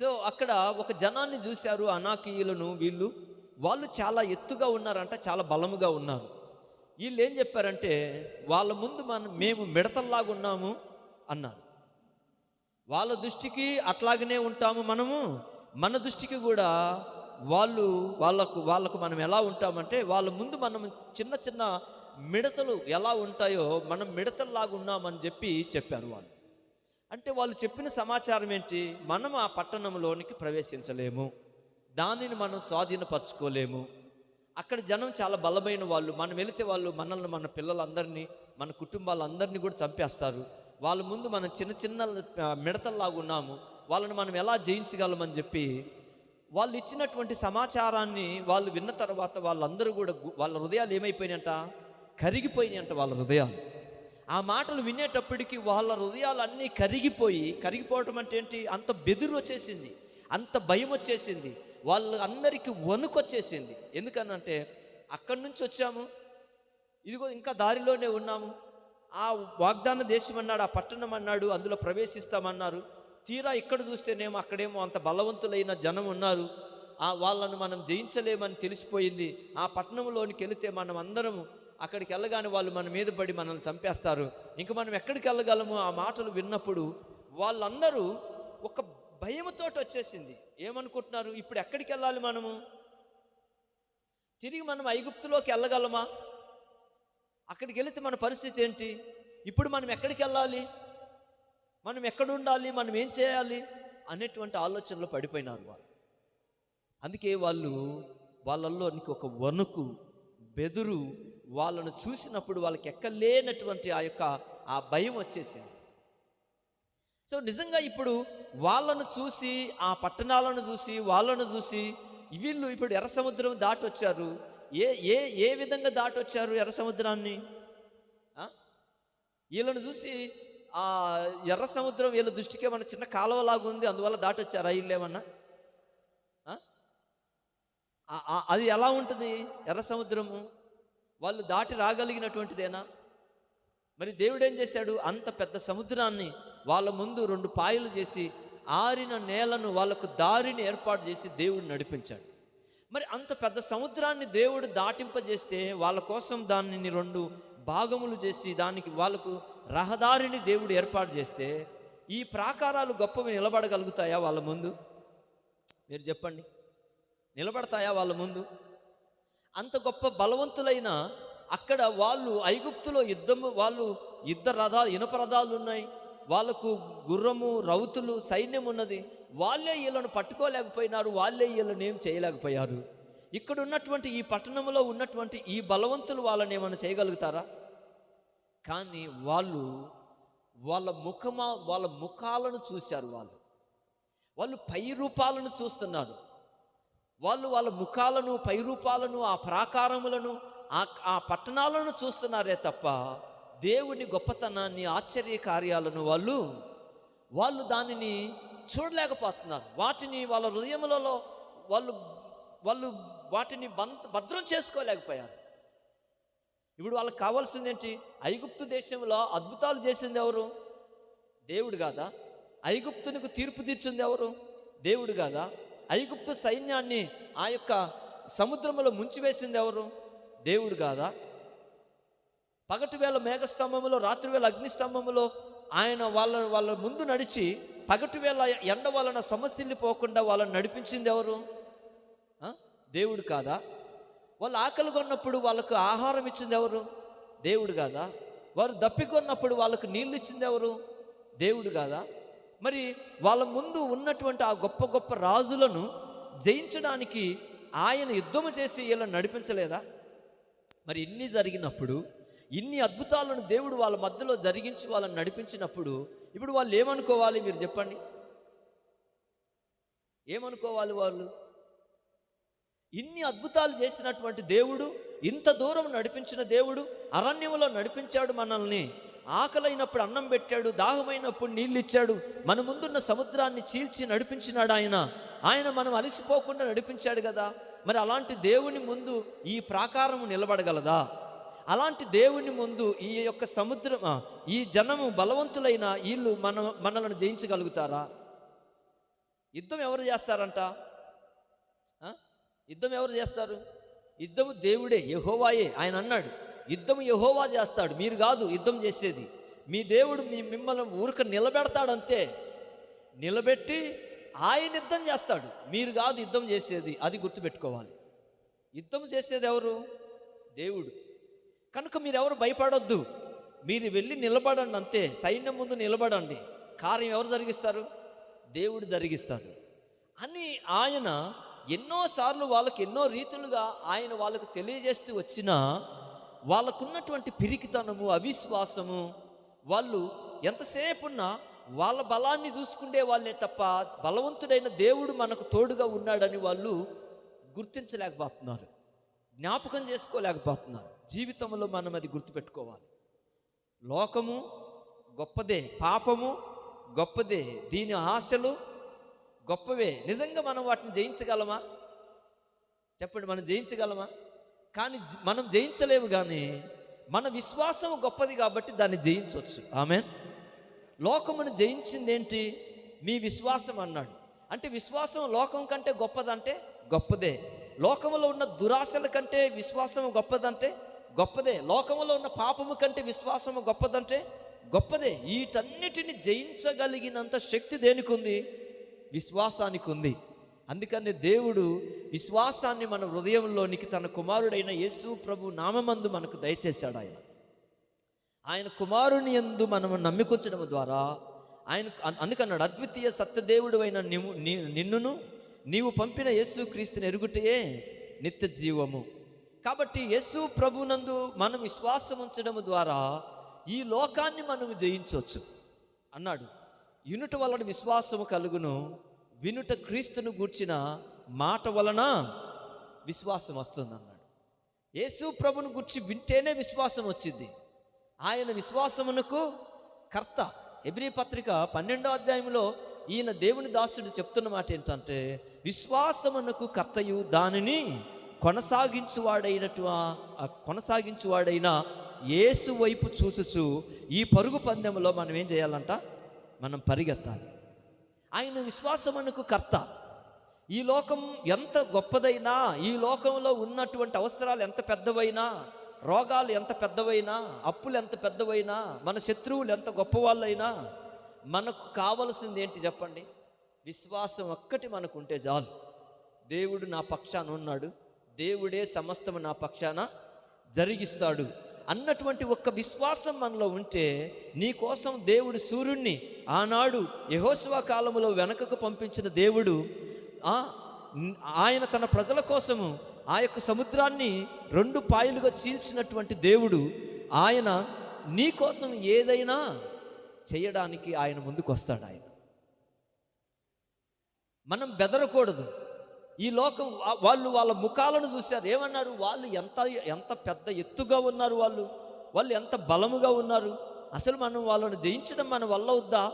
So అక్కడ ఒక జనాన్ని చూశారు అనాకీయులను వీళ్ళు. వాళ్ళు చాలా ఎత్తుగా ఉన్నారంట చాలా బలముగా ఉన్నారు. వీళ్ళు ఏం చెప్పారంటే వాళ్ళ ముందు మనం మేము మిడతల్లాగా ఉన్నాము అన్నారు. వాళ్ళ దృష్టికి అట్లాగనే ఉంటాము మనము. మన దృష్టికి కూడా వాళ్ళు వాళ్ళకు వాళ్ళకు మనం ఎలా ఉంటామంటే వాళ్ళ ముందు మనం చిన్న చిన్న మిడతలు ఎలా ఉంటాయో మనం మిడతల్లాగా ఉన్నామని చెప్పి చెప్పారు వాళ్ళు. అంటే వాళ్ళు చెప్పిన సమాచారం ఏంటి? మనం ఆ పట్టణంలోనికి ప్రవేశించలేము. దానిని మనం స్వాధీనపరచుకోలేము. అక్కడ జనం చాలా బలమైన వాళ్ళు. మనం వెళితే వాళ్ళు మనల్ని మన పిల్లలందరినీ మన కుటుంబాలందరినీ కూడా చంపేస్తారు. వాళ్ళ ముందు మనం చిన్న చిన్న మిడతల్లాగా ఉన్నాము. వాళ్ళని మనం ఎలా జయించగలమని చెప్పి వాళ్ళు ఇచ్చినటువంటి సమాచారాన్ని వాళ్ళు విన్న తర్వాత వాళ్ళందరూ కూడా వాళ్ళ హృదయాలు ఏమైపోయినాయంట? కరిగిపోయినాయంట వాళ్ళ హృదయాలు. ఆ మాటలు వినేటప్పటికి వాళ్ళ హృదయాలు అన్నీ కరిగిపోయి కరిగిపోవటం అంటే ఏంటి? అంత బెదురు వచ్చేసింది అంత భయం వచ్చేసింది వాళ్ళ అందరికీ వణుకు వచ్చేసింది. ఎందుకనంటే అక్కడి నుంచి వచ్చాము ఇదిగో ఇంకా దారిలోనే ఉన్నాము. ఆ వాగ్దాన దేశం అన్నాడు ఆ పట్టణం అన్నాడు అందులో ప్రవేశిస్తామన్నారు. తీరా ఇక్కడ చూస్తేనేమో అక్కడేమో అంత బలవంతులైన జనం ఉన్నారు. ఆ వాళ్ళను మనం జయించలేమని తెలిసిపోయింది. ఆ పట్టణంలోనికి వెళితే మనం అందరము అక్కడికి వెళ్ళగానే వాళ్ళు మన మీద పడి మనల్ని చంపేస్తారు. ఇంక మనం ఎక్కడికి వెళ్ళగలము? ఆ మాటలు విన్నప్పుడు వాళ్ళందరూ ఒక భయంతో వచ్చేసింది. ఏమనుకుంటున్నారు? ఇప్పుడు ఎక్కడికి వెళ్ళాలి మనము? తిరిగి మనం ఐగుప్తులోకి వెళ్ళగలమా? అక్కడికి వెళితే మన పరిస్థితి ఏంటి? ఇప్పుడు మనం ఎక్కడికి వెళ్ళాలి? మనం ఎక్కడ ఉండాలి? మనం ఏం చేయాలి? అనేటువంటి ఆలోచనలో పడిపోయినారు వాళ్ళు. అందుకే వాళ్ళు వాళ్ళల్లో ఒక వణుకు బెదురు వాళ్ళను చూసినప్పుడు వాళ్ళకి ఎక్కలేనటువంటి ఆ యొక్క ఆ భయం వచ్చేసింది. సో నిజంగా ఇప్పుడు వాళ్ళను చూసి ఆ పట్టణాలను చూసి వాళ్ళను చూసి వీళ్ళు ఇప్పుడు ఎర్ర సముద్రం దాటి వచ్చారు ఏ ఏ ఏ విధంగా దాటి వచ్చారు ఎర్ర సముద్రాన్ని వీళ్ళను చూసి ఆ ఎర్ర సముద్రం వీళ్ళ దృష్టికి ఏమన్నా చిన్న కాలువలాగా ఉంది అందువల్ల దాటి వచ్చారా వీళ్ళు ఏమన్నా? అది ఎలా ఉంటుంది ఎర్ర సముద్రము వాళ్ళు దాటి రాగలిగినటువంటిదేనా? మరి దేవుడు ఏం చేశాడు? అంత పెద్ద సముద్రాన్ని వాళ్ళ ముందు రెండు పాయలు చేసి ఆరిన నేలను వాళ్ళకు దారిని ఏర్పాటు చేసి దేవుడు నడిపించాడు. మరి అంత పెద్ద సముద్రాన్ని దేవుడు దాటింపజేస్తే వాళ్ళ కోసం దానిని రెండు భాగములు చేసి దానికి వాళ్ళకు రహదారిని దేవుడు ఏర్పాటు చేస్తే ఈ ప్రాకారాలు గొప్పవి నిలబడగలుగుతాయా వాళ్ళ ముందు? మీరు చెప్పండి. నిలబడతాయా వాళ్ళ ముందు? అంత గొప్ప బలవంతులైన అక్కడ వాళ్ళు ఐగుప్తులో యుద్ధము వాళ్ళు యుద్ధ రథాలు ఇనుప రథాలు ఉన్నాయి. వాళ్ళకు గుర్రము రౌతులు సైన్యం ఉన్నది. వాళ్ళే వీళ్ళను పట్టుకోలేకపోయినారు వాళ్ళే వీళ్ళని ఏం చేయలేకపోయారు. ఇక్కడ ఉన్నటువంటి ఈ పట్టణంలో ఉన్నటువంటి ఈ బలవంతులు వాళ్ళని ఏమైనా చేయగలుగుతారా? కానీ వాళ్ళు వాళ్ళ ముఖమా వాళ్ళ ముఖాలను చూశారు వాళ్ళు. వాళ్ళు పై రూపాలను చూస్తున్నారు. వాళ్ళు వాళ్ళ ముఖాలను పైరూపాలను ఆ ప్రాకారములను ఆ ఆ పట్టణాలను చూస్తున్నారే తప్ప దేవుని గొప్పతనాన్ని ఆశ్చర్య కార్యాలను వాళ్ళు వాళ్ళు దానిని చూడలేకపోతున్నారు. వాటిని వాళ్ళ హృదయములలో వాళ్ళు వాళ్ళు వాటిని భద్రం చేసుకోలేకపోయారు. ఇప్పుడు వాళ్ళకి కావాల్సింది ఏంటి ఐగుప్తు దేశంలో అద్భుతాలు చేసింది ఎవరు? దేవుడు కాదా? ఐగుప్తునికి తీర్పు తీర్చింది ఎవరు? దేవుడు కాదా? ఐగుప్తు సైన్యాన్ని ఆ యొక్క సముద్రంలో ముంచివేసింది ఎవరు? దేవుడు కాదా? పగటి వేళ మేఘస్తంభములో రాత్రివేళ అగ్నిస్తంభములో ఆయన వాళ్ళ వాళ్ళ ముందు నడిచి పగటి వేళ ఎండ వలన సమస్యల్ని పోకుండా వాళ్ళని నడిపించింది ఎవరు? దేవుడు కాదా? వాళ్ళు ఆకలి కొన్నప్పుడు వాళ్ళకు ఆహారం ఇచ్చింది ఎవరు? దేవుడు కాదా? వారు దప్పికొన్నప్పుడు వాళ్ళకు నీళ్ళు ఇచ్చింది ఎవరు? దేవుడు కాదా? మరి వాళ్ళ ముందు ఉన్నటువంటి ఆ గొప్ప గొప్ప రాజులను జయించడానికి ఆయన యుద్ధము చేసి ఇలా నడిపించలేదా? మరి ఇన్ని జరిగినప్పుడు ఇన్ని అద్భుతాలను దేవుడు వాళ్ళ మధ్యలో జరిగించి వాళ్ళని నడిపించినప్పుడు ఇప్పుడు వాళ్ళు ఏమనుకోవాలి మీరు చెప్పండి? ఏమనుకోవాలి వాళ్ళు? ఇన్ని అద్భుతాలు చేసినటువంటి దేవుడు ఇంత దూరం నడిపించిన దేవుడు అరణ్యంలో నడిపించాడు మనల్ని. ఆకలైనప్పుడు అన్నం పెట్టాడు దాహమైనప్పుడు నీళ్ళు ఇచ్చాడు మన ముందున్న సముద్రాన్ని చీల్చి నడిపించినాడు ఆయన. ఆయన మనం అలసిపోకుండా నడిపించాడు కదా. మరి అలాంటి దేవుని ముందు ఈ ప్రాకారము నిలబడగలదా? అలాంటి దేవుని ముందు ఈ యొక్క సముద్రం ఈ జనము బలవంతులైన వీళ్ళు మన మనలను జయించగలుగుతారా? యుద్ధం ఎవరు చేస్తారంట? యుద్ధం ఎవరు చేస్తారు? యుద్ధము దేవుడే యహోవాయే ఆయన అన్నాడు. యుద్ధం యహోవా చేస్తాడు. మీరు కాదు యుద్ధం చేసేది. మీ దేవుడు మీ మిమ్మల్ని ఊరిక నిలబెడతాడంతే. నిలబెట్టి ఆయన యుద్ధం చేస్తాడు. మీరు కాదు యుద్ధం చేసేది. అది గుర్తుపెట్టుకోవాలి. యుద్ధం చేసేది ఎవరు? దేవుడు. కనుక మీరెవరు భయపడొద్దు. మీరు వెళ్ళి నిలబడండి అంతే. సైన్యం ముందు నిలబడండి. కార్యం ఎవరు జరిగిస్తారు? దేవుడు జరిగిస్తాడు. అని ఆయన ఎన్నోసార్లు వాళ్ళకి ఎన్నో రీతులుగా ఆయన వాళ్ళకు తెలియజేస్తూ వచ్చినా వాళ్ళకున్నటువంటి పిరికితనము అవిశ్వాసము వాళ్ళు ఎంతసేపు ఉన్నా వాళ్ళ బలాన్ని చూసుకుండే వాళ్ళే తప్ప బలవంతుడైన దేవుడు మనకు తోడుగా ఉన్నాడని వాళ్ళు గుర్తించలేకపోతున్నారు. జ్ఞాపకం చేసుకోలేకపోతున్నారు. జీవితంలో మనం అది గుర్తుపెట్టుకోవాలి. లోకము గొప్పదే పాపము గొప్పదే దీని ఆశలు గొప్పవే. నిజంగా మనం వాటిని జయించగలమా? చెప్పండి మనం జయించగలమా? కానీ మనం జయించలేము కానీ మన విశ్వాసం గొప్పది కాబట్టి దాన్ని జయించవచ్చు ఆమె లోకమును జయించింది ఏంటి మీ విశ్వాసం అన్నాడు. అంటే విశ్వాసం లోకం కంటే గొప్పదంటే గొప్పదే. లోకములో ఉన్న దురాశల కంటే విశ్వాసం గొప్పదంటే గొప్పదే. లోకములో ఉన్న పాపము కంటే విశ్వాసము గొప్పదంటే గొప్పదే. వీటన్నిటిని జయించగలిగినంత శక్తి దేనికి ఉంది విశ్వాసానికి ఉంది అందుకని దేవుడు విశ్వాసాన్ని మన హృదయంలోనికి తన కుమారుడైన యేసు ప్రభు నామమందు మనకు దయచేశాడు ఆయన. ఆయన కుమారుని యందు మనము నమ్మికొచ్చడం ద్వారా ఆయన అందుకన్నాడు అద్వితీయ సత్యదేవుడు అయిన నిన్నును నీవు పంపిన యేసు క్రీస్తుని ఎరుగుటయే నిత్య జీవము. కాబట్టి యేసు ప్రభునందు మనం విశ్వాసం ఉంచడం ద్వారా ఈ లోకాన్ని మనము జయించవచ్చు. అన్నాడు యూనిట్ వలన విశ్వాసము కలుగును వినుట క్రీస్తును గూర్చిన మాట వలన విశ్వాసం వస్తుంది అన్నాడు యేసు ప్రభును గుర్చి వింటేనే విశ్వాసం వచ్చింది. ఆయన విశ్వాసమునకు కర్త. ఎబ్రి పత్రిక పన్నెండో అధ్యాయంలో ఈయన దేవుని దాసుడు చెప్తున్న మాట ఏంటంటే విశ్వాసమునకు కర్తయు దానిని కొనసాగించువాడైనటు కొనసాగించువాడైన యేసు వైపు చూసుచు ఈ పరుగు పందెంలో మనం ఏం చేయాలంట? మనం పరిగెత్తాలి. ఆయన విశ్వాసమునకు కర్త. ఈ లోకం ఎంత గొప్పదైనా ఈ లోకంలో ఉన్నటువంటి అవసరాలు ఎంత పెద్దవైనా రోగాలు ఎంత పెద్దవైనా అప్పులు ఎంత పెద్దవైనా మన శత్రువులు ఎంత గొప్పవాళ్ళైనా మనకు కావలసింది ఏంటి చెప్పండి? విశ్వాసం ఒక్కటి మనకు ఉంటే చాలు. దేవుడు నా పక్షాన ఉన్నాడు. దేవుడే సమస్తము నా పక్షాన జరిగిస్తాడు. అన్నటువంటి ఒక్క విశ్వాసం మనలో ఉంటే నీ కోసం దేవుడు సూర్యుణ్ణి ఆనాడు యహోశివ కాలంలో వెనకకు పంపించిన దేవుడు ఆయన తన ప్రజల కోసము ఆ యొక్క సముద్రాన్ని రెండు పాయలుగా చీల్చినటువంటి దేవుడు ఆయన నీ కోసం ఏదైనా చేయడానికి ఆయన ముందుకు వస్తాడు ఆయన. మనం బెదరకూడదు. ఈ లోకం వాళ్ళు వాళ్ళ ముఖాలను చూశారు. ఏమన్నారు? వాళ్ళు ఎంత ఎంత పెద్ద ఎత్తుగా ఉన్నారు వాళ్ళు? వాళ్ళు ఎంత బలముగా ఉన్నారు? అసలు మనం వాళ్ళని జయించడం మన వల్ల వద్దా?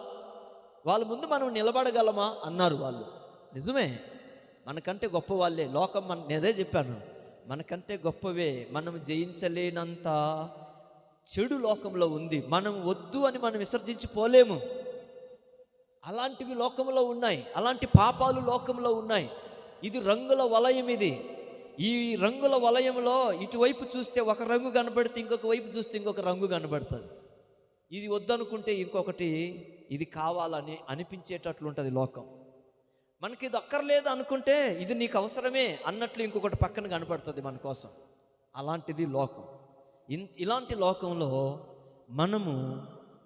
వాళ్ళ ముందు మనం నిలబడగలమా? అన్నారు వాళ్ళు. నిజమే. మనకంటే గొప్ప వాళ్ళే. లోకం మన నేదే చెప్పాను. మనకంటే గొప్పవే. మనం జయించలేనంత చెడు లోకంలో ఉంది. మనం వద్దు అని మనం విసర్జించి పోలేము అలాంటివి లోకంలో ఉన్నాయి. అలాంటి పాపాలు లోకంలో ఉన్నాయి. ఇది రంగుల వలయం ఇది. ఈ రంగుల వలయంలో ఇటువైపు చూస్తే ఒక రంగు కనబడితే ఇంకొక వైపు చూస్తే ఇంకొక రంగు కనబడుతుంది. ఇది వద్దనుకుంటే ఇంకొకటి ఇది కావాలని అనిపించేటట్లు ఉంటుంది లోకం. మనకి ఇది అక్కర్లేదు అనుకుంటే ఇది నీకు అవసరమే అన్నట్లు ఇంకొకటి పక్కన కనపడుతుంది మన కోసం. అలాంటిది లోకం. ఇన్ ఇలాంటి లోకంలో మనము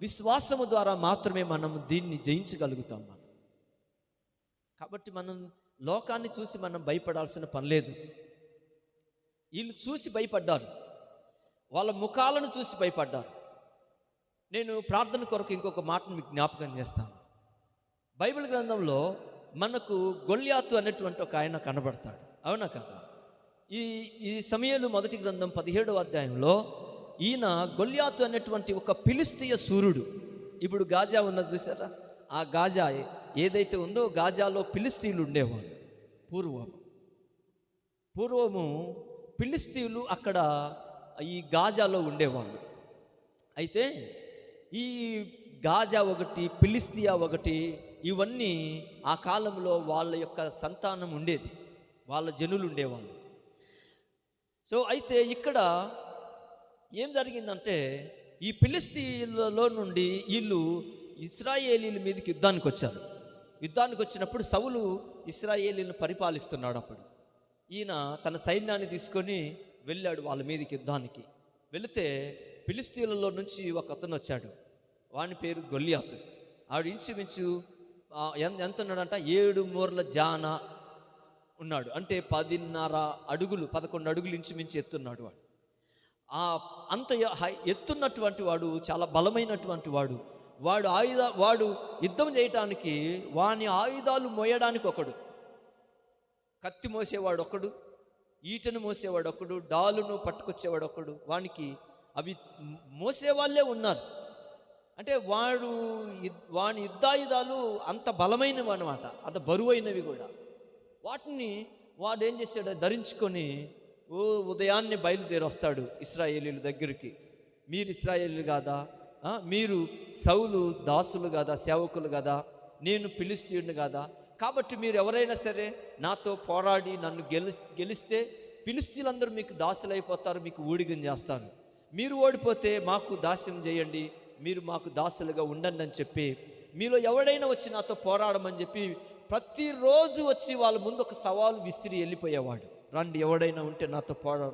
విశ్వాసము ద్వారా మాత్రమే మనం దీన్ని జయించగలుగుతాం మనం. కాబట్టి మనం లోకాన్ని చూసి మనం భయపడాల్సిన పని లేదు. వీళ్ళు చూసి భయపడ్డారు. వాళ్ళ ముఖాలను చూసి భయపడ్డారు. నేను ప్రార్థన కొరకు ఇంకొక మాటను మీకు జ్ఞాపకం చేస్తాను. బైబిల్ గ్రంథంలో మనకు గొల్యాతు అనేటువంటి ఒక ఆయన కనబడతాడు. అవునా కదా? ఈ ఈ సమయంలో మొదటి గ్రంథం పదిహేడవ అధ్యాయంలో ఈయన గొల్యాతు అనేటువంటి ఒక పిలిస్తీయ సూర్యుడు. ఇప్పుడు గాజా ఉన్నది చూసారా ఆ గాజా ఏదైతే ఉందో గాజాలో పిలిస్తీన్లు ఉండేవాళ్ళు. పూర్వం. పూర్వము పిలిస్తీన్లు అక్కడ ఈ గాజాలో ఉండేవాళ్ళు. అయితే ఈ గాజా ఒకటి పిలిస్తియా ఒకటి ఇవన్నీ ఆ కాలంలో వాళ్ళ యొక్క సంతానం ఉండేది. వాళ్ళ జనులు ఉండేవాళ్ళు. సో అయితే ఇక్కడ ఏం జరిగిందంటే ఈ పిలిస్తీన్లలో నుండి వీళ్ళు ఇస్రాయేలీల మీదకి యుద్ధానికి వచ్చారు యుద్ధానికి వచ్చినప్పుడు సౌలు ఇస్రాయేలీని పరిపాలిస్తున్నాడు అప్పుడు. ఈయన తన సైన్యాన్ని తీసుకొని వెళ్ళాడు వాళ్ళ మీదకి యుద్ధానికి. వెళితే ఫిలిస్తీన్లలో నుంచి ఒక అతను వచ్చాడు. వాని పేరు గొల్లియాతు. ఆవిడ ఇంచుమించు ఎంత ఎంత ఉన్నాడంట? ఏడు మూరల జాన ఉన్నాడు. అంటే పదిన్నర అడుగులు పదకొండు అడుగులు ఇంచుమించు ఎత్తున్నాడు వాడు. ఆ అంత హై- ఎత్తున్నటువంటి వాడు చాలా బలమైనటువంటి వాడు. వాడు ఆయుధ వాడు యుద్ధం చేయటానికి వాని ఆయుధాలు మోయడానికి ఒకడు. కత్తి మోసేవాడు ఒకడు ఈటను మోసేవాడు ఒకడు డాలును పట్టుకొచ్చేవాడు ఒకడు. వానికి అవి మోసేవాళ్ళే ఉన్నారు. అంటే వాడు వాని యుద్ధాయుధాలు అంత బలమైనవి అనమాట అంత బరువైనవి కూడా. వాటిని వాడు ఏం చేశాడు? ధరించుకొని ఓ ఉదయాన్నే బయలుదేరి వస్తాడు ఇస్రాయేలీల దగ్గరికి. మీరు ఇస్రాయేలీలు కాదా? మీరు సౌలు దాసులు కదా సేవకులు కదా నేను పిలిస్తీయుడిని కదా. కాబట్టి మీరు ఎవరైనా సరే నాతో పోరాడి నన్ను గెలి గెలిస్తే పిలిస్తీలందరూ మీకు దాసులు అయిపోతారు మీకు ఊడిగం చేస్తారు. మీరు ఓడిపోతే మాకు దాస్యం చేయండి మీరు మాకు దాసులుగా ఉండండి అని చెప్పి మీలో ఎవడైనా వచ్చి నాతో పోరాడమని చెప్పి ప్రతిరోజు వచ్చి వాళ్ళ ముందు ఒక సవాలు విసిరి వెళ్ళిపోయేవాడు. రండి ఎవడైనా ఉంటే నాతో పోరా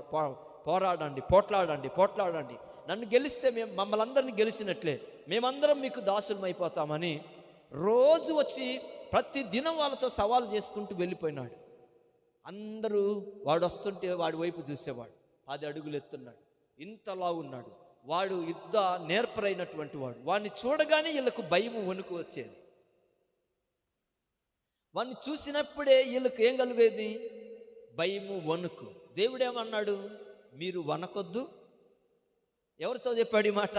పోరాడండి పోట్లాడండి పోట్లాడండి. నన్ను గెలిస్తే మేము మమ్మల్ని అందరినీ గెలిచినట్లే. మేమందరం మీకు దాసులం అయిపోతామని రోజు వచ్చి ప్రతి దినం వాళ్ళతో సవాలు చేసుకుంటూ వెళ్ళిపోయినాడు. అందరూ వాడు వస్తుంటే వాడి వైపు చూసేవాడు. పది అడుగులు ఎత్తున్నాడు. ఇంతలా ఉన్నాడు. వాడు యుద్ధ నేర్పరైనటువంటి వాడు. వాడిని చూడగానే వీళ్ళకు భయం వణుకు వచ్చేది. వాడిని చూసినప్పుడే వీళ్ళకు ఏం కలిగేది? భయము వణుకు. దేవుడేమన్నాడు మీరు వనకొద్దు ఎవరితో చెప్పాడు ఈ మాట?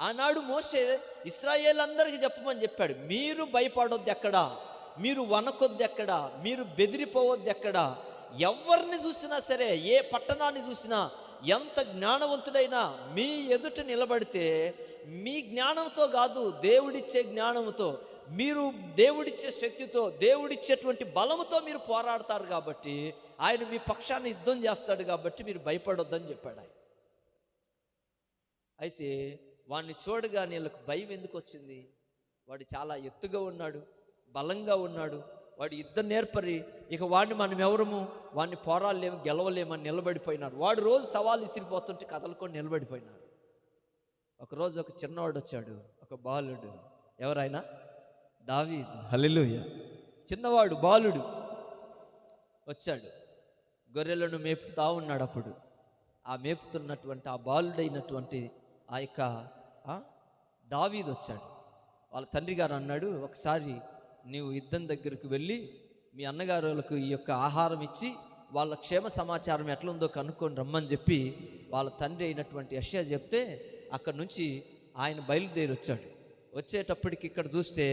ఆనాడు మోసే ఇస్రాయేల్ అందరికీ చెప్పమని చెప్పాడు. మీరు భయపడొద్దు ఎక్కడా? మీరు వనకొద్దు ఎక్కడా? మీరు బెదిరిపోవద్దు ఎక్కడా? ఎవరిని చూసినా సరే ఏ పట్టణాన్ని చూసినా ఎంత జ్ఞానవంతుడైనా మీ ఎదుట నిలబడితే మీ జ్ఞానంతో కాదు దేవుడిచ్చే జ్ఞానంతో మీరు దేవుడిచ్చే శక్తితో దేవుడిచ్చేటువంటి బలముతో మీరు పోరాడతారు కాబట్టి ఆయన మీ పక్షాన్ని యుద్ధం చేస్తాడు కాబట్టి మీరు భయపడొద్దని చెప్పాడు ఆయన. అయితే వాడిని చూడగానే వీళ్ళకు భయం ఎందుకు వచ్చింది? వాడు చాలా ఎత్తుగా ఉన్నాడు బలంగా ఉన్నాడు. వాడు యుద్ధం నేర్పరి. ఇక వాడిని మనం ఎవరము? వాడిని పోరాడలేము గెలవలేమని నిలబడిపోయినాడు. వాడు రోజు సవాలు ఇసిరిపోతుంటే కదలుకొని నిలబడిపోయినాడు. ఒకరోజు ఒక చిన్నవాడు వచ్చాడు ఒక బాలుడు. ఎవరైనా దావీ హల్లెలూయా. చిన్నవాడు బాలుడు వచ్చాడు. గొర్రెలను మేపుతా ఉన్నాడు అప్పుడు. ఆ మేపుతున్నటువంటి ఆ బాలుడైనటువంటి ఆ యొక్క ఆ, దావీదు వచ్చాడు. వాళ్ళ తండ్రి గారు అన్నాడు ఒకసారి నీవు యుద్ధం దగ్గరికి వెళ్ళి మీ అన్నగారులకు ఈ యొక్క ఆహారం ఇచ్చి వాళ్ళ క్షేమ సమాచారం ఎట్లుందో కనుక్కొని రమ్మని చెప్పి వాళ్ళ తండ్రి అయినటువంటి యష్యా చెప్తే అక్కడి నుంచి ఆయన బయలుదేరి వచ్చాడు. వచ్చేటప్పటికి ఇక్కడ చూస్తే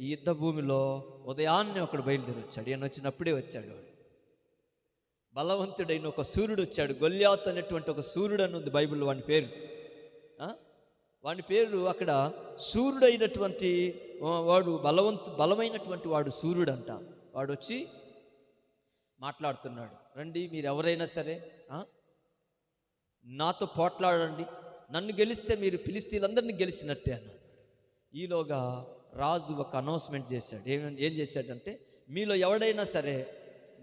ఈ యుద్ధ భూమిలో ఉదయాన్నే ఒకడు బయలుదేరి వచ్చాడు. ఈయన వచ్చినప్పుడే వచ్చాడు వాడు. బలవంతుడైన ఒక సూర్యుడు వచ్చాడు. గొల్యాత్ అనేటువంటి ఒక సూర్యుడు అని ఉంది బైబిల్లో వాని పేరు. వాని పేరు అక్కడ సూర్యుడైనటువంటి వాడు బలవంతు బలమైనటువంటి వాడు సూర్యుడు అంట వాడు వచ్చి మాట్లాడుతున్నాడు. రండి మీరు ఎవరైనా సరే నాతో పోట్లాడండి. నన్ను గెలిస్తే మీరు పిలిస్తీలందరినీ గెలిచినట్టే అన్నాడు. ఈలోగా రాజు ఒక అనౌన్స్మెంట్ చేశాడు. ఏం ఏం చేశాడంటే మీలో ఎవడైనా సరే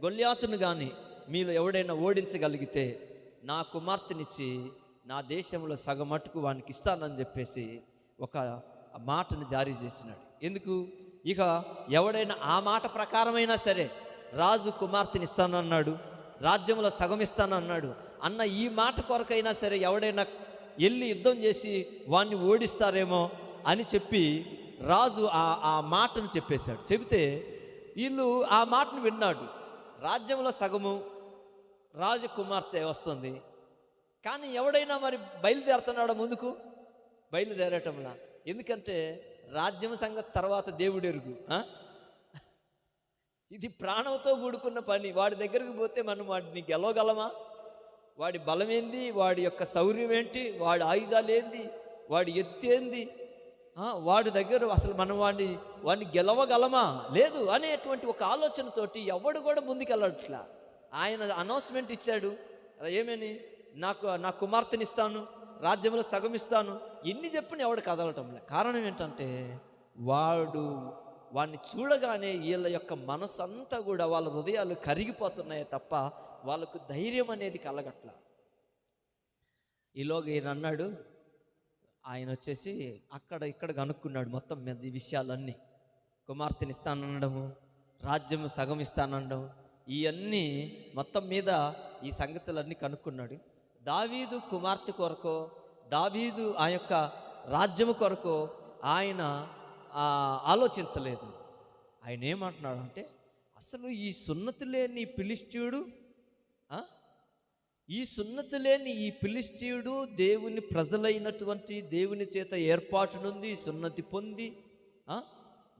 గొల్యాతును కానీ మీలో ఎవడైనా ఓడించగలిగితే నా కుమార్తెనిచ్చి నా దేశంలో సగం మట్టుకు వానికి ఇస్తానని చెప్పేసి ఒక మాటను జారీ చేసినాడు. ఎందుకు? ఇక ఎవడైనా ఆ మాట ప్రకారమైనా సరే రాజు కుమార్తెని ఇస్తానన్నాడు రాజ్యంలో సగం ఇస్తానన్నాడు అన్న ఈ మాట కొరకైనా సరే ఎవడైనా వెళ్ళి యుద్ధం చేసి వాణ్ణి ఓడిస్తారేమో అని చెప్పి రాజు ఆ ఆ మాటను చెప్పేశాడు. చెబితే వీళ్ళు ఆ మాటను విన్నాడు. రాజ్యంలో సగము రాజకుమార్తె వస్తుంది కానీ ఎవడైనా మరి బయలుదేరుతున్నాడో ముందుకు? బయలుదేరటంలా. ఎందుకంటే రాజ్యం సంగతి తర్వాత దేవుడెరుగు ఇది ప్రాణంతో కూడుకున్న పని. వాడి దగ్గరికి పోతే మనం వాడిని గెలవగలమా? వాడి బలమేంది? వాడి యొక్క శౌర్యం ఏంటి? వాడి ఆయుధాలు ఏంది? వాడి ఎత్తు ఏంది? వాడి దగ్గర అసలు మనం వాడిని వాడిని గెలవగలమా? లేదు అనేటువంటి ఒక ఆలోచనతోటి ఎవడు కూడా ముందుకెళ్ళట్లా. ఆయన అనౌన్స్మెంట్ ఇచ్చాడు. ఏమని? నాకు నా కుమార్తెని ఇస్తాను రాజ్యంలో సగం ఇస్తాను. ఎన్ని చెప్పిన ఎవడు కదలటం లే. కారణం ఏంటంటే వాడు వాడిని చూడగానే వీళ్ళ యొక్క మనసు అంతా కూడా వాళ్ళ హృదయాలు కరిగిపోతున్నాయి తప్ప వాళ్ళకు ధైర్యం అనేది కలగట్ల. ఈలోగా ఈయన అన్నాడు ఆయన వచ్చేసి అక్కడ ఇక్కడ కనుక్కున్నాడు మొత్తం మీద ఈ విషయాలన్నీ. కుమార్తెని ఇస్తానడము రాజ్యము సగం ఇస్తానడం ఇవన్నీ మొత్తం మీద ఈ సంగతులన్నీ కనుక్కున్నాడు. దావీదు కుమార్తె కొరకు దావీదు ఆ యొక్క రాజ్యము కొరకు ఆయన ఆలోచించలేదు. ఆయన ఏమంటున్నాడు అంటే అసలు ఈ సున్నతి లేని పిలిస్తీయుడు ఈ సున్నతి లేని ఈ పిలిస్తీయుడు దేవుని ప్రజలైనటువంటి దేవుని చేత ఏర్పాటు నుండి సున్నతి పొంది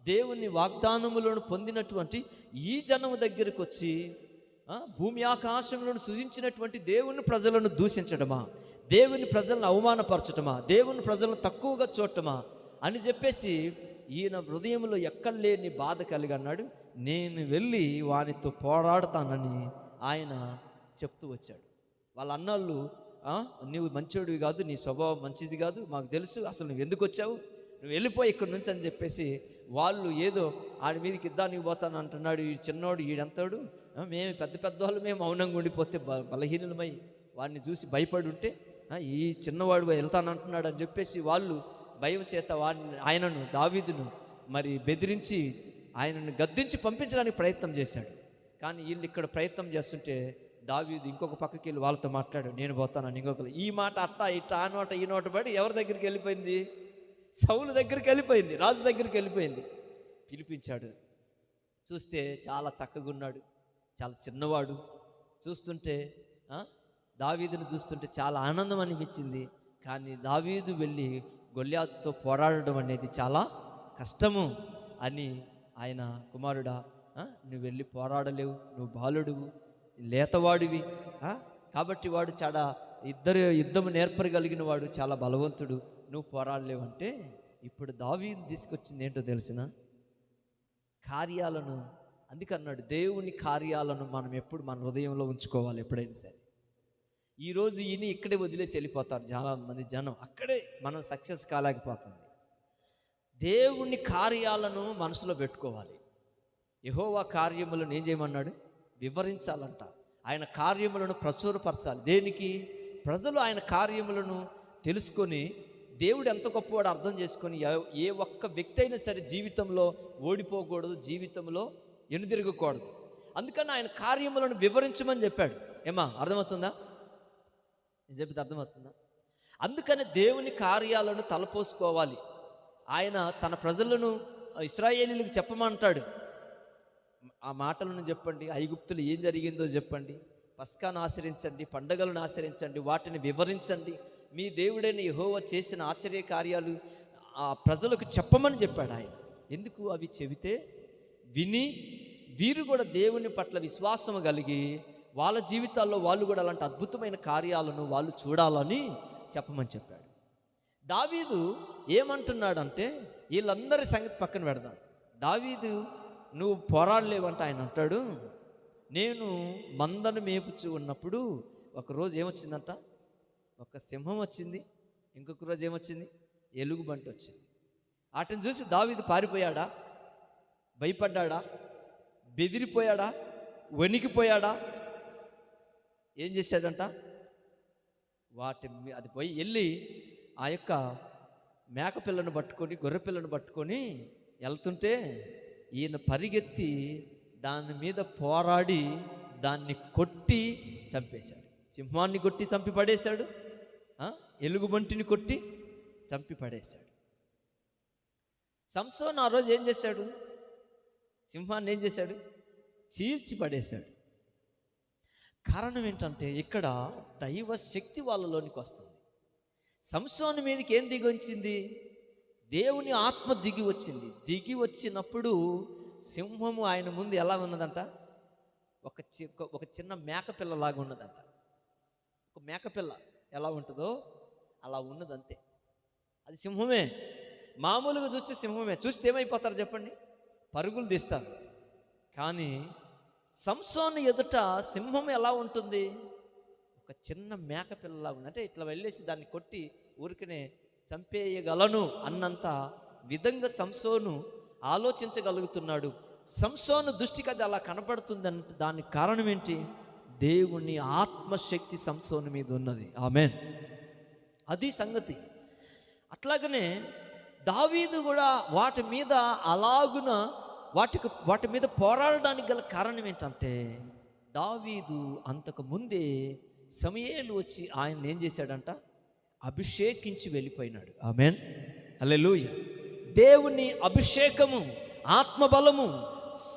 దేవుని వాగ్దానములను పొందినటువంటి ఈ జనము దగ్గరికి వచ్చి భూమి ఆకాశంలో సృజించినటువంటి దేవుని ప్రజలను దూషించడమా? దేవుని ప్రజలను అవమానపరచటమా? దేవుని ప్రజలను తక్కువగా చూడటమా? అని చెప్పేసి ఈయన హృదయంలో ఎక్కడ లేని బాధ కలిగి అన్నాడు. నేను వెళ్ళి వానితో పోరాడతానని ఆయన చెప్తూ వచ్చాడు. వాళ్ళ అన్నోళ్ళు నువ్వు మంచోడివి కాదు నీ స్వభావం మంచిది కాదు మాకు తెలుసు అసలు నువ్వు ఎందుకు వచ్చావు? నువ్వు వెళ్ళిపోయి ఇక్కడి నుంచి అని చెప్పేసి వాళ్ళు ఏదో ఆడి మీదకి ఇద్దానికి పోతాను అంటున్నాడు. ఈ చిన్నోడు ఈడెంతాడు? మేము పెద్ద పెద్ద వాళ్ళు మేము మౌనంగా ఉండిపోతే బ- బలహీనులమై వాడిని చూసి భయపడి ఉంటే ఈ చిన్నవాడు వెళ్తానంటున్నాడు అని చెప్పేసి వాళ్ళు భయం చేత వాడిని ఆయనను దావీదును మరి బెదిరించి ఆయనను గద్దించి పంపించడానికి ప్రయత్నం చేశాడు. కానీ వీళ్ళు ఇక్కడ ప్రయత్నం చేస్తుంటే దావీదు ఇంకొక పక్కకి వెళ్ళి వాళ్ళతో మాట్లాడు నేను పోతానని ఇంకొకరు ఈ మాట అట్ట ఇట్ట ఆ నోట ఈ నోట పడి ఎవరి దగ్గరికి వెళ్ళిపోయింది? సౌలు దగ్గరికి వెళ్ళిపోయింది రాజు దగ్గరికి వెళ్ళిపోయింది. పిలిపించాడు. చూస్తే చాలా చక్కగా ఉన్నాడు. చాలా చిన్నవాడు. చూస్తుంటే దావీదును చూస్తుంటే చాలా ఆనందం అనిపించింది. కానీ దావీదు వెళ్ళి గొల్యాతుతో పోరాడడం అనేది చాలా కష్టము అని ఆయన కుమారుడా నువ్వు వెళ్ళి పోరాడలేవు నువ్వు బాలుడువు లేతవాడివి కాబట్టి వాడు చాలా ఇద్దరు యుద్ధము నేర్పగలిగిన వాడు చాలా బలవంతుడు నువ్వు పోరాడలేవు అంటే ఇప్పుడు దావీదు తీసుకొచ్చింది ఏంటో తెలిసిన? కార్యాలను అందుకన్నాడు దేవుని కార్యాలను మనం ఎప్పుడు మన హృదయంలో ఉంచుకోవాలి ఎప్పుడైనా సరే. ఈరోజు ఈయన ఇక్కడే వదిలేసి వెళ్ళిపోతారు చాలామంది జనం. అక్కడే మనం సక్సెస్ కాలేకపోతుంది. దేవుని కార్యాలను మనసులో పెట్టుకోవాలి. యహోవా కార్యములను ఏం చేయమన్నాడు? వివరించాలంట. ఆయన కార్యములను ప్రచురపరచాలి. దేనికి? ప్రజలు ఆయన కార్యములను తెలుసుకొని దేవుడు ఎంత గొప్పవాడు అర్థం చేసుకొని ఏ- ఏ ఒక్క వ్యక్తి అయినా సరే జీవితంలో ఓడిపోకూడదు. జీవితంలో ఎనుదిరగకూడదు అందుకని ఆయన కార్యములను వివరించమని చెప్పాడు. ఏమా అర్థమవుతుందా? నేను చెప్పేది అర్థమవుతుందా? అందుకని దేవుని కార్యాలను తలపోసుకోవాలి. ఆయన తన ప్రజలను ఇస్రాయేలీలకు చెప్పమంటాడు. ఆ మాటలను చెప్పండి ఐగుప్తులు ఏం జరిగిందో చెప్పండి పస్కాను ఆచరించండి పండగలను ఆచరించండి వాటిని వివరించండి. మీ దేవుడైన యహోవ చేసిన ఆశ్చర్య కార్యాలు ఆ ప్రజలకు చెప్పమని చెప్పాడు ఆయన. ఎందుకు అవి చెబితే? విని వీరు కూడా దేవుని పట్ల విశ్వాసం కలిగి వాళ్ళ జీవితాల్లో వాళ్ళు కూడా అలాంటి అద్భుతమైన కార్యాలను వాళ్ళు చూడాలని చెప్పమని చెప్పాడు. దావీదు ఏమంటున్నాడంటే వీళ్ళందరి సంగతి పక్కన పెడదాం. దావీదు నువ్వు పోరాడలేవంట ఆయన అంటాడు. నేను మందను మేపుచు ఉన్నప్పుడు ఒకరోజు ఏమొచ్చిందంట? ఒక సింహం వచ్చింది ఇంకొక రోజు ఏమొచ్చింది? ఎలుగుబంటి వచ్చింది. వాటిని చూసి దావీదు పారిపోయాడా? భయపడ్డాడా? బెదిరిపోయాడా? వణికిపోయాడా? ఏం చేశాడంట? వాటి అది పోయి వెళ్ళి ఆ యొక్క మేకపిల్లను పట్టుకొని గొర్రెపిల్లను పట్టుకొని వెళ్తుంటే ఈయన పరిగెత్తి దాని మీద పోరాడి దాన్ని కొట్టి చంపేశాడు. సింహాన్ని కొట్టి చంపి పడేశాడు ఎలుగుబంటిని కొట్టి చంపి పడేశాడు సంసోన్ ఆ రోజు ఏం చేశాడు? సింహాన్ని ఏం చేశాడు? చీల్చి పడేశాడు. కారణం ఏంటంటే ఇక్కడ దైవ శక్తి వాళ్ళలోనికి వస్తుంది. సంసోని మీదకి ఏం దిగి వచ్చింది? దేవుని ఆత్మ దిగి వచ్చింది. దిగి వచ్చినప్పుడు సింహము ఆయన ముందు ఎలా ఉన్నదంట? ఒక చి ఒక చిన్న మేకపిల్లలాగా ఉన్నదంట. ఒక మేకపిల్ల ఎలా ఉంటుందో అలా ఉన్నదంతే. అది సింహమే. మామూలుగా చూస్తే సింహమే. చూస్తే ఏమైపోతారు చెప్పండి? పరుగులు తీస్తారు. కానీ సంసోన్ ఎదుట సింహం ఎలా ఉంటుంది? ఒక చిన్న మేక పిల్లలాగా ఉంది. అంటే ఇట్లా వెళ్ళేసి దాన్ని కొట్టి ఊరికనే చంపేయగలను అన్నంత విధంగా సంసోను ఆలోచించగలుగుతున్నాడు. సంసోను దృష్టికి అది అలా కనపడుతుంది అంటే దానికి కారణం ఏంటి? దేవుని ఆత్మశక్తి సంసోను మీద ఉన్నది. ఆమెన్. అది సంగతి. అట్లాగనే దావీదు కూడా వాటి మీద అలాగున వాటికి వాటి మీద పోరాడడానికి గల కారణం ఏంటంటే దావీదు అంతకు ముందే సమయేలు వచ్చి ఆయన ఏం చేశాడంట? అభిషేకించి వెళ్ళిపోయినాడు. ఆమెన్. అల్లెలూయ దేవుని అభిషేకము ఆత్మబలము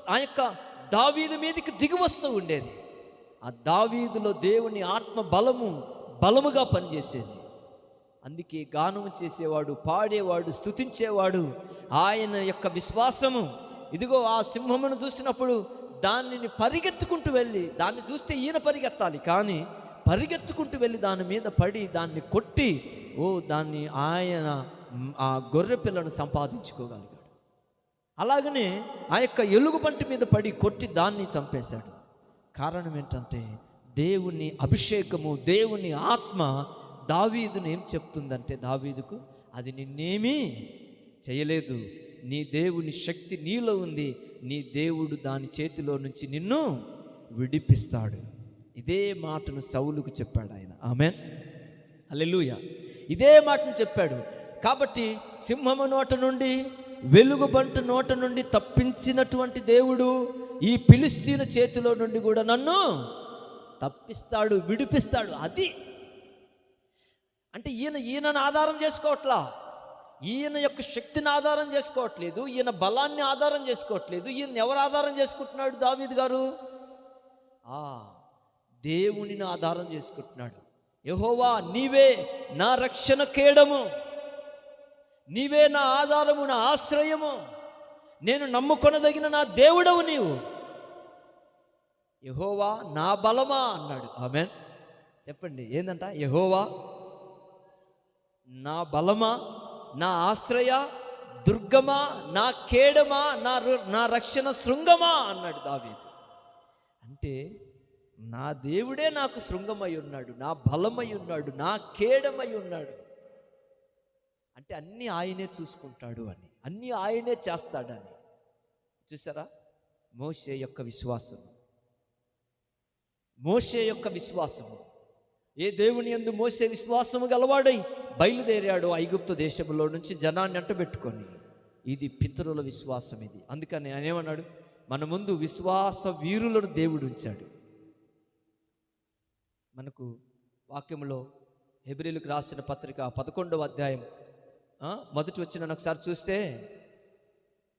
ఆ యొక్క దావీదు మీదకి దిగి వస్తూ ఉండేది. ఆ దావీదులో దేవుని ఆత్మ బలము బలముగా పనిచేసేది. అందుకే గానము చేసేవాడు పాడేవాడు స్తుతించేవాడు ఆయన యొక్క విశ్వాసము ఇదిగో ఆ సింహమును చూసినప్పుడు దానిని పరిగెత్తుకుంటూ వెళ్ళి దాన్ని చూస్తే ఈయన పరిగెత్తాలి. కానీ పరిగెత్తుకుంటూ వెళ్ళి దాని మీద పడి దాన్ని కొట్టి ఓ దాన్ని ఆయన ఆ గొర్రె పిల్లను సంపాదించుకోగలిగాడు. అలాగనే ఆ యొక్క ఎలుగుబంటి మీద పడి కొట్టి దాన్ని చంపేశాడు. కారణం ఏంటంటే దేవుని అభిషేకము దేవుని ఆత్మ దావీదును ఏం చెప్తుందంటే దావీదుకు అది నిన్నేమీ చేయలేదు. నీ దేవుని శక్తి నీలో ఉంది నీ దేవుడు దాని చేతిలో నుంచి నిన్ను విడిపిస్తాడు. ఇదే మాటను సౌలుకు చెప్పాడు ఆయన. ఆమె అల్లెలుయ ఇదే మాటను చెప్పాడు. కాబట్టి సింహము నోట నుండి వెలుగుబంట నోట నుండి తప్పించినటువంటి దేవుడు ఈ పిలిస్తీన చేతిలో నుండి కూడా నన్ను తప్పిస్తాడు విడిపిస్తాడు. అది. అంటే ఈయన ఈయనను ఆధారం చేసుకోవట్లా? ఈయన యొక్క శక్తిని ఆధారం చేసుకోవట్లేదు ఈయన బలాన్ని ఆధారం చేసుకోవట్లేదు ఈయన ఎవరు ఆధారం చేసుకుంటున్నాడు దావీద్ గారు? ఆ దేవునిని ఆధారం చేసుకుంటున్నాడు. యహోవా నీవే నా రక్షణ కేడము. నీవే నా ఆధారము నా ఆశ్రయము. నేను నమ్ముకొనదగిన నా దేవుడవు నీవు. యహోవా నా బలమా అన్నాడు. ఆమె చెప్పండి ఏందంట? యహోవా నా బలమా? నా ఆశ్రయ దుర్గమా నా కేడమా నా రు- నా రక్షణ శృంగమా అన్నాడు దావీదు. అంటే నా దేవుడే నాకు శృంగమై ఉన్నాడు నా బలమై ఉన్నాడు నా కేడమై ఉన్నాడు. అంటే అన్నీ ఆయనే చూసుకుంటాడు అని అన్నీ ఆయనే చేస్తాడని. చూసారా? మోషే యొక్క విశ్వాసం మోషే యొక్క విశ్వాసము. ఏ దేవుని యందు మోసే విశ్వాసము గలవాడై బయలుదేరాడు ఐగుప్తు దేశంలో నుంచి జనాన్ని అంటబెట్టుకొని. ఇది పితరుల విశ్వాసం ఇది. అందుకని ఆయన ఏమన్నాడు? మన ముందు విశ్వాస వీరులను దేవుడు ఉంచాడు. మనకు వాక్యంలో హెబ్రిలకు రాసిన పత్రిక పదకొండవ అధ్యాయం మొదటి వచ్చిన ఒకసారి చూస్తే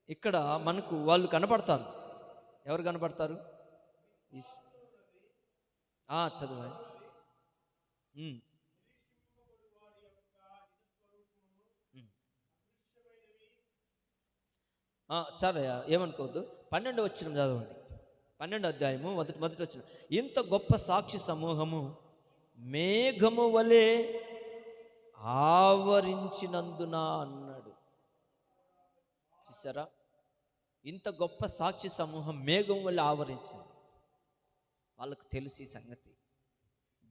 ఇక్కడ మనకు వాళ్ళు కనపడతారు. ఎవరు కనపడతారు? ఇస్- చదువు. సరే ఏమనుకోవద్దు. పన్నెండు వచ్చిన చదవండి. పన్నెండు అధ్యాయము మొదటి మొదటి వచ్చిన ఇంత గొప్ప సాక్షి సమూహము మేఘము వలె ఆవరించినందున అన్నాడు. చూసారా ఇంత గొప్ప సాక్షి సమూహం మేఘం వల్ల ఆవరించింది. వాళ్ళకు తెలిసి ఈ సంగతి.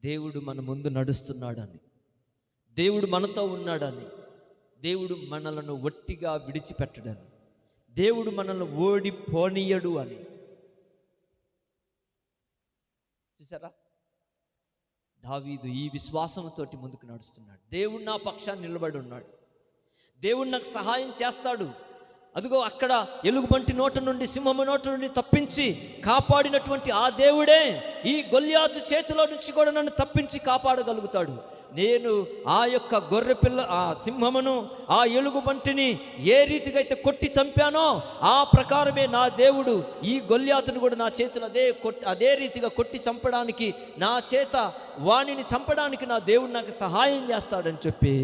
దేవుడు మన ముందు నడుస్తున్నాడని. దేవుడు మనతో ఉన్నాడని. దేవుడు మనలను ఒట్టిగా విడిచిపెట్టడని. దేవుడు మనల్ని ఓడిపోనీయడు అని. చూసారా? దావీదు ఈ విశ్వాసంతో ముందుకు నడుస్తున్నాడు. దేవుడు నా పక్షాన్ని నిలబడి ఉన్నాడు. దేవుడు నాకు సహాయం చేస్తాడు. అదిగో అక్కడ ఎలుగుబంటి నోట నుండి సింహము నోట నుండి తప్పించి కాపాడినటువంటి ఆ దేవుడే ఈ గొల్యాతు చేతిలో నుంచి కూడా నన్ను తప్పించి కాపాడగలుగుతాడు. నేను ఆ యొక్క గొర్రె పిల్ల ఆ సింహమును ఆ ఎలుగుబంటిని ఏ రీతిగా అయితే కొట్టి చంపానో ఆ ప్రకారమే నా దేవుడు ఈ గొల్యాతును కూడా నా చేతులు అదే కొట్టి అదే రీతిగా కొట్టి చంపడానికి నా చేత వాణిని చంపడానికి నా దేవుడు నాకు సహాయం చేస్తాడని చెప్పి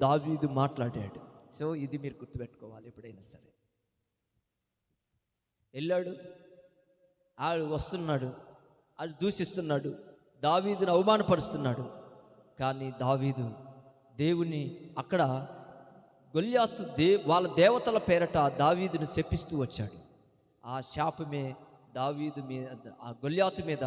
దావీదు మాట్లాడాడు. సో ఇది మీరు గుర్తుపెట్టుకోవాలి ఎప్పుడైనా సరే. వెళ్ళాడు ఆడు వస్తున్నాడు అది దూషిస్తున్నాడు దావీదును అవమానపరుస్తున్నాడు. కానీ దావీదు దేవుని అక్కడ గొల్యాతు దే వాళ్ళ దేవతల పేరట దావీదును శపిస్తూ వచ్చాడు. ఆ శాపమే దావీదు మీద ఆ గొల్యాతు మీద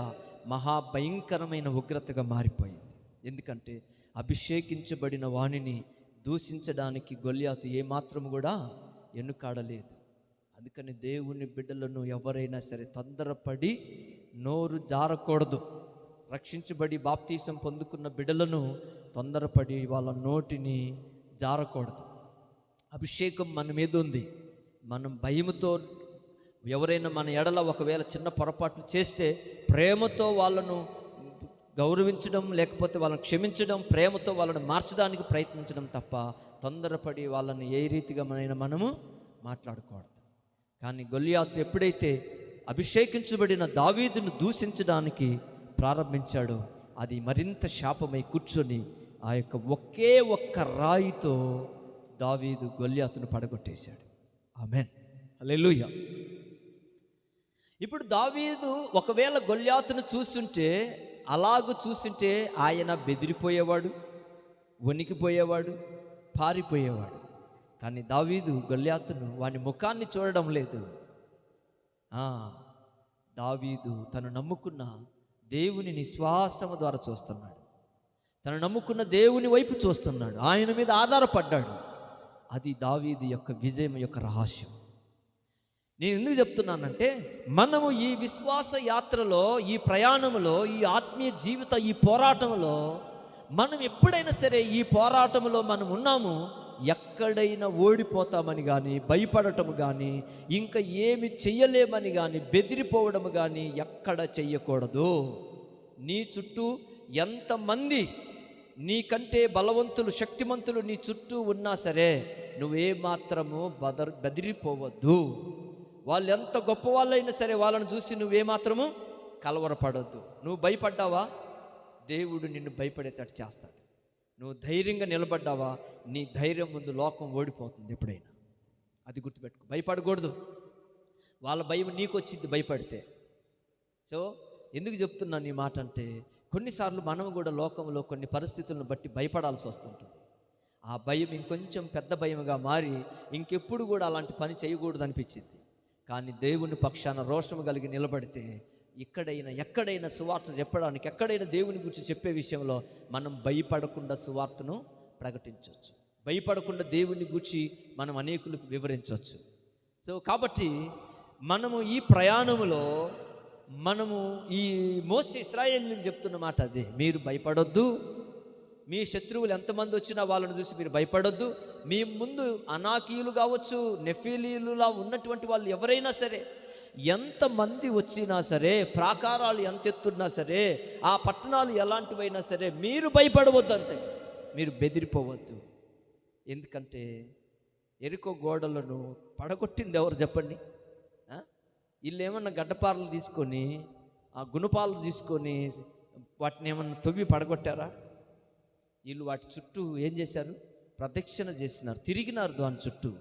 మహాభయంకరమైన ఉగ్రతగా మారిపోయింది. ఎందుకంటే అభిషేకించబడిన వాణిని దూషించడానికి గొల్యాతు ఏమాత్రం కూడా ఎన్నుకాడలేదు. అందుకని దేవుని బిడ్డలను ఎవరైనా సరే తొందరపడి నోరు జారకూడదు. రక్షించబడి బాప్తీసం పొందుకున్న బిడ్డలను తొందరపడి వాళ్ళ నోటిని జారకూడదు. అభిషేకం మన మీద ఉంది. మనం భయముతో ఎవరైనా మన ఎడల ఒకవేళ చిన్న పొరపాట్లు చేస్తే ప్రేమతో వాళ్ళను గౌరవించడం లేకపోతే వాళ్ళని క్షమించడం ప్రేమతో వాళ్ళని మార్చడానికి ప్రయత్నించడం తప్ప తొందరపడి వాళ్ళని ఏ రీతిగా మనము మాట్లాడకూడదు. కానీ గొల్లియాతు ఎప్పుడైతే అభిషేకించబడిన దావీదును దూషించడానికి ప్రారంభించాడో అది మరింత శాపమై కూర్చొని ఆ యొక్క ఒకే ఒక్క రాయితో దావీదు గొల్లియాతును పడగొట్టేశాడు. ఆమెన్. హల్లెలూయా. ఇప్పుడు దావీదు ఒకవేళ గొల్యాతును చూస్తుంటే అలాగు చూసింటే ఆయన బెదిరిపోయేవాడు వణికిపోయేవాడు పారిపోయేవాడు. కానీ దావీదు గొల్లాతును వాని ముఖాన్ని చూడడం లేదు. దావీదు తను నమ్ముకున్న దేవుని నిశ్వాసము ద్వారా చూస్తున్నాడు. తను నమ్ముకున్న దేవుని వైపు చూస్తున్నాడు. ఆయన మీద ఆధారపడ్డాడు. అది దావీదు యొక్క విజయం యొక్క రహస్యం. నేను ఎందుకు చెప్తున్నానంటే మనము ఈ విశ్వాస యాత్రలో ఈ ప్రయాణంలో ఈ ఆత్మీయ జీవిత ఈ పోరాటంలో మనం ఎప్పుడైనా సరే ఈ పోరాటంలో మనం ఉన్నాము ఎక్కడైనా ఓడిపోతామని కానీ భయపడటం కానీ ఇంకా ఏమి చెయ్యలేమని కానీ బెదిరిపోవడం కానీ ఎక్కడ చెయ్యకూడదు. నీ చుట్టూ ఎంతమంది నీకంటే బలవంతులు శక్తిమంతులు నీ చుట్టూ ఉన్నా సరే నువ్వేమాత్రము బదర్ బెదిరిపోవద్దు. వాళ్ళు ఎంత గొప్ప వాళ్ళైనా సరే వాళ్ళని చూసి నువ్వేమాత్రము కలవరపడద్దు. నువ్వు భయపడ్డావా? దేవుడు నిన్ను భయపడేటట్టు చేస్తాడు. నువ్వు ధైర్యంగా నిలబడ్డావా? నీ ధైర్యం ముందు లోకం ఓడిపోతుంది ఎప్పుడైనా. అది గుర్తుపెట్టుకో. భయపడకూడదు. వాళ్ళ భయం నీకు వచ్చింది భయపడితే. సో ఎందుకు చెప్తున్నాను ఈ మాట అంటే కొన్నిసార్లు మనం కూడా లోకంలో కొన్ని పరిస్థితులను బట్టి భయపడాల్సి వస్తుంటుంది. ఆ భయం ఇంకొంచెం పెద్ద భయముగా మారి ఇంకెప్పుడు కూడా అలాంటి పని చేయకూడదు అనిపించింది కానీ దేవుని పక్షాన రోషము కలిగి నిలబడితే ఇక్కడైనా ఎక్కడైనా సువార్త చెప్పడానికి ఎక్కడైనా దేవుని గురించి చెప్పే విషయంలో మనం భయపడకుండా సువార్తను ప్రకటించవచ్చు. భయపడకుండా దేవుని గురించి మనం అనేకులకు వివరించవచ్చు. సో కాబట్టి మనము ఈ ప్రయాణములో మనము ఈ మోస ఇస్రాయేల్కి చెప్తున్న మాట అదే. మీరు భయపడొద్దు మీ శత్రువులు ఎంతమంది వచ్చినా వాళ్ళని చూసి మీరు భయపడొద్దు. మీ ముందు అనాకీయులు కావచ్చు నెఫీలీలులా ఉన్నటువంటి వాళ్ళు ఎవరైనా సరే ఎంతమంది వచ్చినా సరే ప్రాకారాలు ఎంత ఎత్తున్నా సరే ఆ పట్టణాలు ఎలాంటివైనా సరే మీరు భయపడవద్దు అంతే మీరు బెదిరిపోవద్దు. ఎందుకంటే ఎరుకో గోడలను పడగొట్టింది ఎవరు చెప్పండి? వీళ్ళు ఏమన్నా గడ్డపారలు తీసుకొని ఆ గుణపాలు తీసుకొని వాటిని ఏమన్నా తొవ్వి పడగొట్టారా? వీళ్ళు వాటి చుట్టూ ఏం చేశారు? ప్రదక్షిణ చేసినారు. తిరిగినారు దాని చుట్టూ.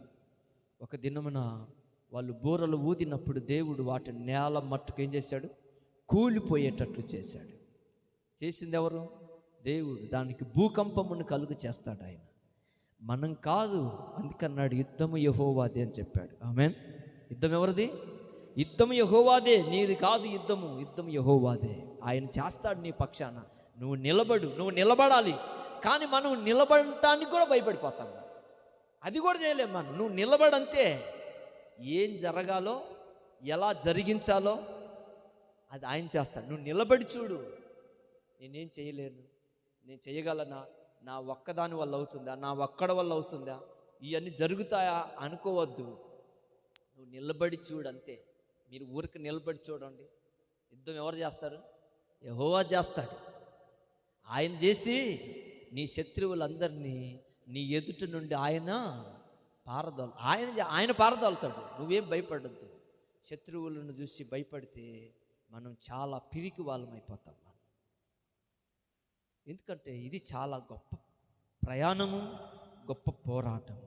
ఒక దినమున వాళ్ళు బూరలు ఊదినప్పుడు దేవుడు వాటి నేల మట్టుకు ఏం చేశాడు? కూలిపోయేటట్లు చేశాడు. చేసింది ఎవరు దేవుడు. దానికి భూకంపమును కలుగు చేస్తాడు ఆయన. మనం కాదు. అందుకన్నాడు యుద్ధము యహోవాదే అని చెప్పాడు. ఆమెన్. యుద్ధం ఎవరిది? యుద్ధం యహోవాదే. నీది కాదు యుద్ధము. యుద్ధం యహోవాదే. ఆయన చేస్తాడు నీ పక్షాన. నువ్వు నిలబడు. నువ్వు నిలబడాలి. కానీ మనం నిలబడటానికి కూడా భయపడిపోతాం అది కూడా చేయలేము మనం. నువ్వు నిలబడంతే ఏం జరగాలో ఎలా జరిగించాలో అది ఆయన చేస్తాడు. నువ్వు నిలబడి చూడు. నేనేం చేయలేను. నేను చేయగలనా? నా ఒక్కదాని వల్ల అవుతుందా? నా ఒక్కడ వల్ల అవుతుందా? ఇవన్నీ జరుగుతాయా? అనుకోవద్దు. నువ్వు నిలబడి చూడు అంతే. మీరు ఊరికి నిలబడి చూడండి. యుద్ధం ఎవరు చేస్తారు? యహోవా చేస్తాడు. ఆయన చేసి నీ శత్రువులందరినీ నీ ఎదుట నుండి ఆయన పారదోలు ఆయన ఆయన పారదోలుతాడు. నువ్వేం భయపడద్దు. శత్రువులను చూసి భయపడితే మనం చాలా పిరికి వాళ్ళం అయిపోతాం మనం. ఎందుకంటే ఇది చాలా గొప్ప ప్రయాణము గొప్ప పోరాటము.